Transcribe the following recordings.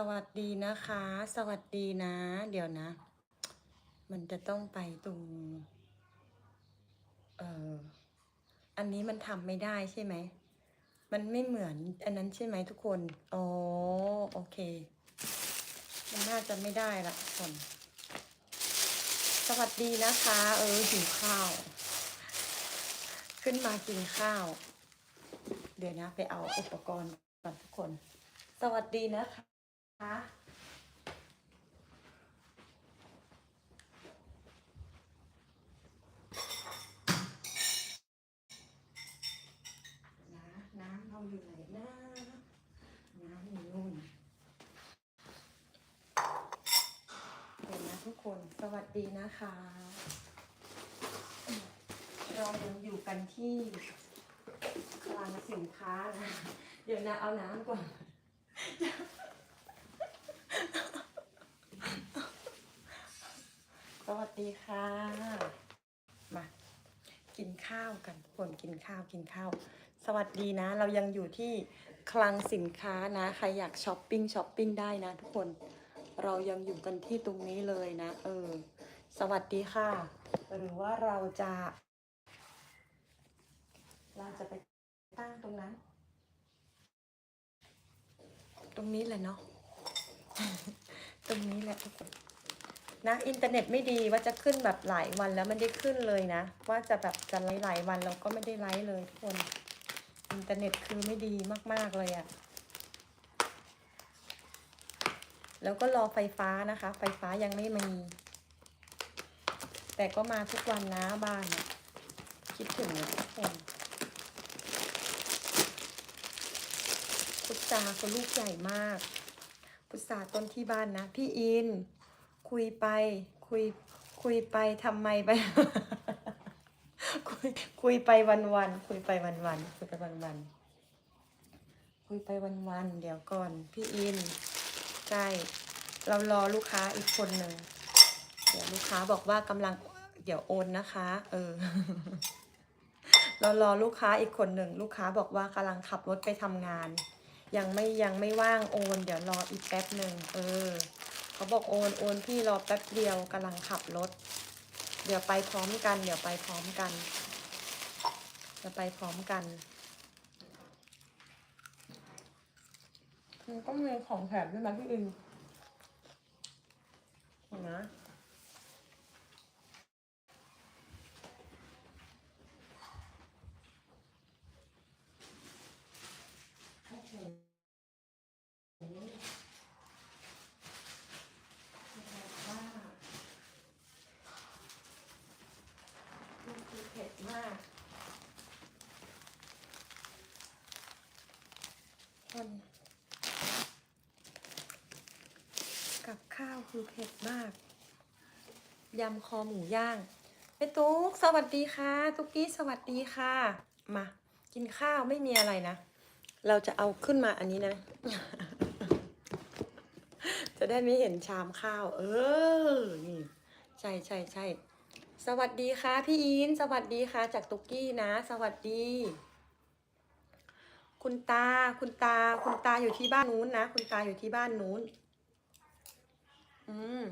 สวัสดีนะคะ สวัสดีนะ เดี๋ยวนะ มันจะต้องไปตรงเอ่ออันนี้มันทำไม่ได้ใช่ไหม มันไม่เหมือนอันนั้นใช่ไหมทุกคน อ๋อ โอเค มันน่าจะไม่ได้ละทุกคน สวัสดีนะคะ เออหิวข้าว ขึ้นมากินข้าว เดี๋ยวนะ ไปเอาอุปกรณ์ก่อนทุกคน สวัสดีนะคะ นะน้ำเราอยู่ไหนนะน้ำอยู่นู่นเดี๋ยวนะทุกคนสวัสดีนะคะ เรายังอยู่กันที่คลังสินค้านะ เดี๋ยวนะเอาน้ำก่อน สวัส ดีค่ะ มา กินข้าวกันทุกคนกินข้าวกินข้าว สวัสดีนะ เรายังอยู่ที่คลังสินค้านะ ใครอยากช้อปปิ้งช้อปปิ้งได้นะ ทุกคน เรายังอยู่กันที่ตรงนี้เลยนะ เออ สวัสดีค่ะ หรือว่าเราจะ เราจะไปตั้งตรงนั้น ตรงนี้แหละเนาะ ตรงนี้แหละทุกคน นะอินเทอร์เน็ตไม่ดีว่าจะขึ้นแบบหลายวันแล้วไม่ได้ขึ้นเลยนะ ว่าจะแบบจะไลฟ์หลายวันเราก็ไม่ได้ไลฟ์เลยทุกคนอินเทอร์เน็ตคือไม่ดีมากๆเลยอะแล้วก็รอไฟฟ้านะคะ ไฟฟ้ายังไม่มี แต่ก็มาทุกวันนะบ้านคิดถึงนะทุกคนพุทราเขาลูกใหญ่มาก พุทราต้นที่บ้านนะ พี่อิน คุยไป คุยคุยไปทำไมไป คุยคุยไปวันวันคุยไปวันวันคุยไปวันวันคุยไปวันวันเดี๋ยวก่อน พี่อินใช่เรารอลูกค้าอีกคนหนึ่งเดี๋ยวลูกค้าบอกว่ากำลังเดี๋ยวโอนนะคะ เออ เรารอลูกค้าอีกคนหนึ่งลูกค้าบอกว่ากำลังขับรถไปทำงาน ยังไม่ยังไม่ว่างโอน เดี๋ยวรออีกแป๊บหนึ่งเออ เขาบอกโอนโอนพี่รอแป๊บเดียวกำลังขับรถ เดี๋ยวไปพร้อมกัน เดี๋ยวไปพร้อมกัน เดี๋ยวไปพร้อมกันมันก็มีของแถมด้วยนะพี่อินเห็นนะโอ้โห ว่ามันคือเผ็ดมากคนกับ ข้าวคือเผ็ดมาก ยำคอหมูย่างแม่ตุ๊กสวัสดีค่ะ ตุ๊กกี้สวัสดีค่ะ มา กินข้าวไม่มีอะไรนะ เราจะเอาขึ้นมาอันนี้นะ จะได้ไม่เห็นชามข้าว เออ นี่ ใช่ใช่ใช่สวัสดีค่ะ พี่อิน สวัสดีค่ะ จากตุ๊กกี้นะ สวัสดี คุณตา คุณตา คุณตาอยู่ที่บ้านนู้นนะ คุณตาอยู่ที่บ้านนู้น อืม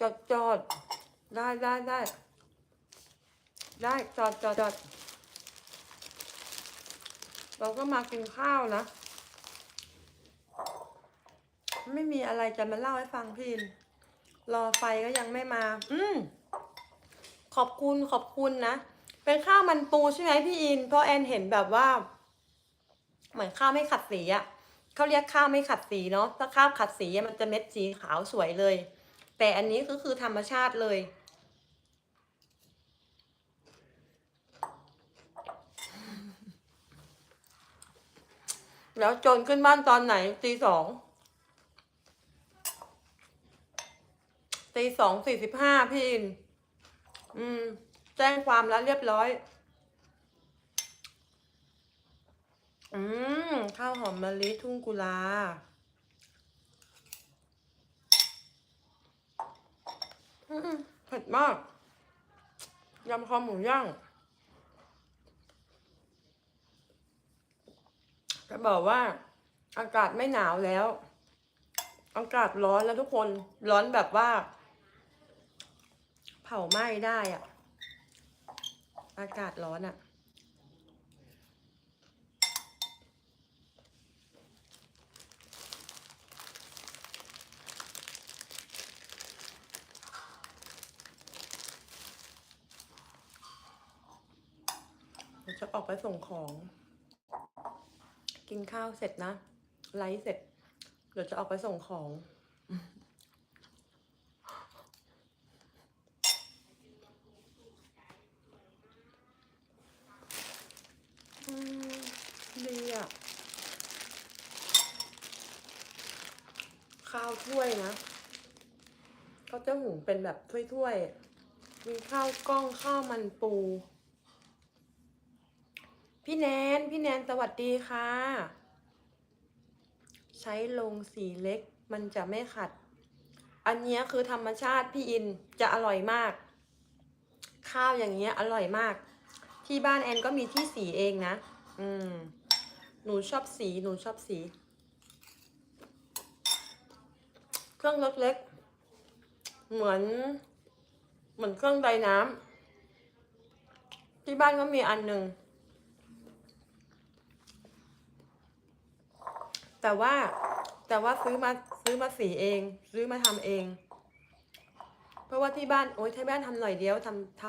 จอดจอดได้ได้ได้ ได้จอดจอดจอดเราก็มากินข้าวนะ ไม่มีอะไรจะมาเล่าให้ฟังพีนรอไฟก็ยังไม่มา อืมขอบคุณขอบคุณนะ เป็นข้าวมันปูใช่ไหมพี่อิน เพราะแอนเห็นแบบว่า เหมือนข้าวไม่ขัดสีอะ่ะ เขาเรียกข้าวไม่ขัดสีเนาะถ้าข้าวขัดสีมันจะเม็ดสีขาวสวยเลย แต่อันนี้ก็คือธรรมชาติเลยแล้วจนขึ้นบ้านตอนไหนตีสองตีสองสี่สิบห้าพี่อินอืม แจ้งความแล้วเรียบร้อย อืม ข้าวหอมมะลิทุ่งกุลา อืมเผ็ดมาก ยำคอหมูย่าง จะบอกว่า อากาศไม่หนาวแล้ว อากาศร้อนแล้วทุกคน ร้อนแบบว่า เผาไหม้ได้อะ อากาศร้อนอะเดี๋ยวจะ ออกไปส่งของ กินข้าวเสร็จนะ ไลฟ์เสร็จ เดี๋ยวจะออกไปส่งของ ดีอะ ข้าวถ้วยนะเขาจะหุงเป็นแบบถ้วยๆ มีข้าวกล้องข้าวมันปู พี่แนน พี่แนนสวัสดีค่ะ ใช้ลงสีเล็กมันจะไม่ขัด อันนี้คือธรรมชาติพี่อินจะอร่อยมาก ข้าวอย่างเงี้ยอร่อยมาก ที่บ้านแอนก็มีที่สีเองนะ อืม หนูชอบสี หนูชอบสี เครื่องเล็ก เหมือน เหมือนเครื่องใดน้ำที่บ้านก็มีอันหนึ่ง แต่ว่าแต่ว่าซื้อมาซื้อมาสีเอง ซื้อมาทำเอง เพราะว่าที่บ้านโอ๊ยที่บ้านทำหน่อยเดียวทำท